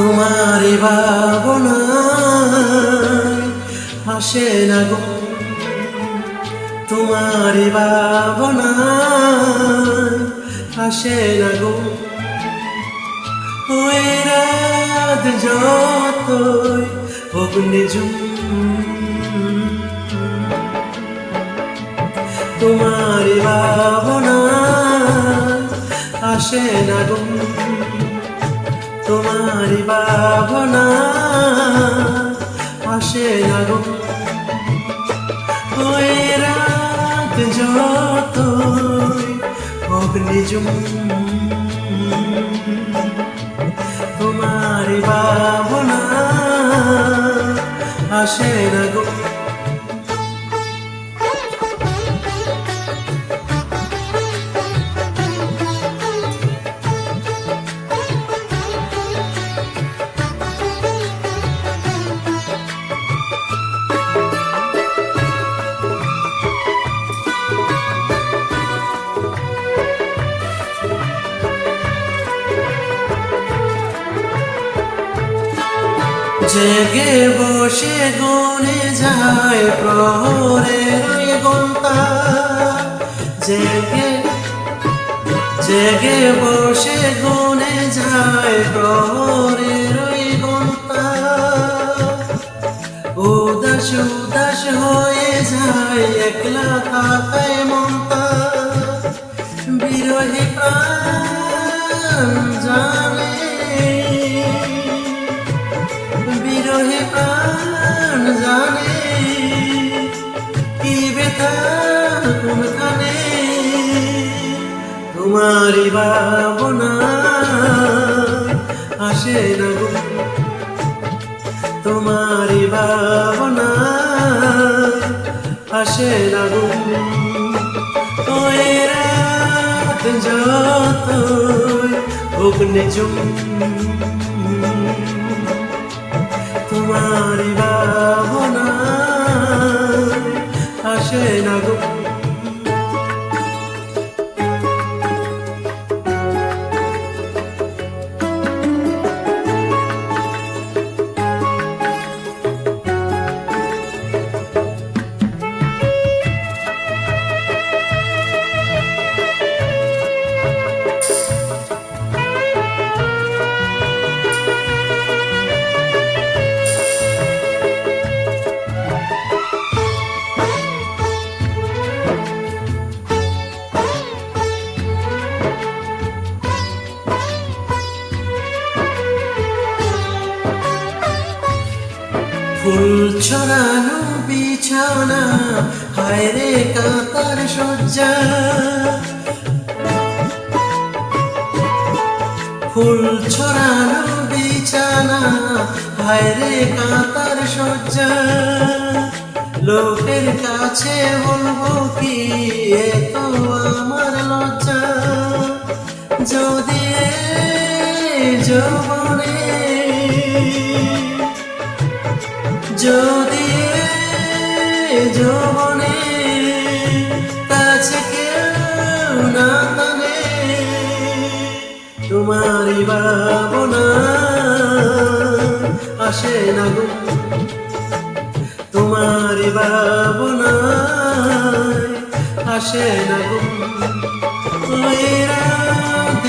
তোমার ভাবনায় হাসে না গো। তোমার ভাবনায় হাসে না গো। ওই রাত যতই হোক তোমার ভাবনা আসে না গো। তোমার ভাবনা আসে না ওই রাত যতই হোক নিজুম তোমার ভাবনা আসে না গো জেগে বসে গুনে যায় প্রহরের ঘণ্টা জেগে জেগে বসে গুনে যায় প্রহরের ঘণ্টা উদাস উদাস হয়ে যায় একলা থাকায় মনটা বিরোহী প্রাণ কি বেতা কোনখানে? তোমারই ভাবনা আসে না গো। তোমারই ভাবনা আসে না গো। রাত যতই হোক নিজুম তোমার ভাবনা আসে না ফুল ছড়ানো বিছানা, হায় রে কাতার সজ্জা ফুল ছড়ানো বিছানা, হায় রে কাতার সজ্জা লোকের কাছে বলব কি তো আমার লজ্জা। যদি যৌবনে যদি যৌবনে কাছে কেউ না টানে তোমারই ভাবনা আসে না গো। তোমারই ভাবনা আসে না গো। ওই রাত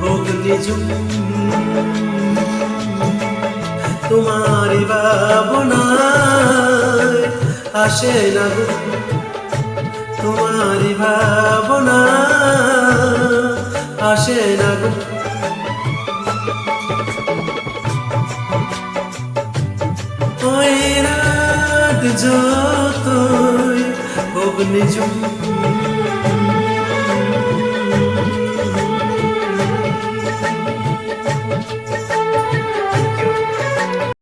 হোক নিজুম তোমারি ভাবনায় আসে না গো। তোমারি ভাবনা আসে না গো। ওই রাত যতই হোক নিজুম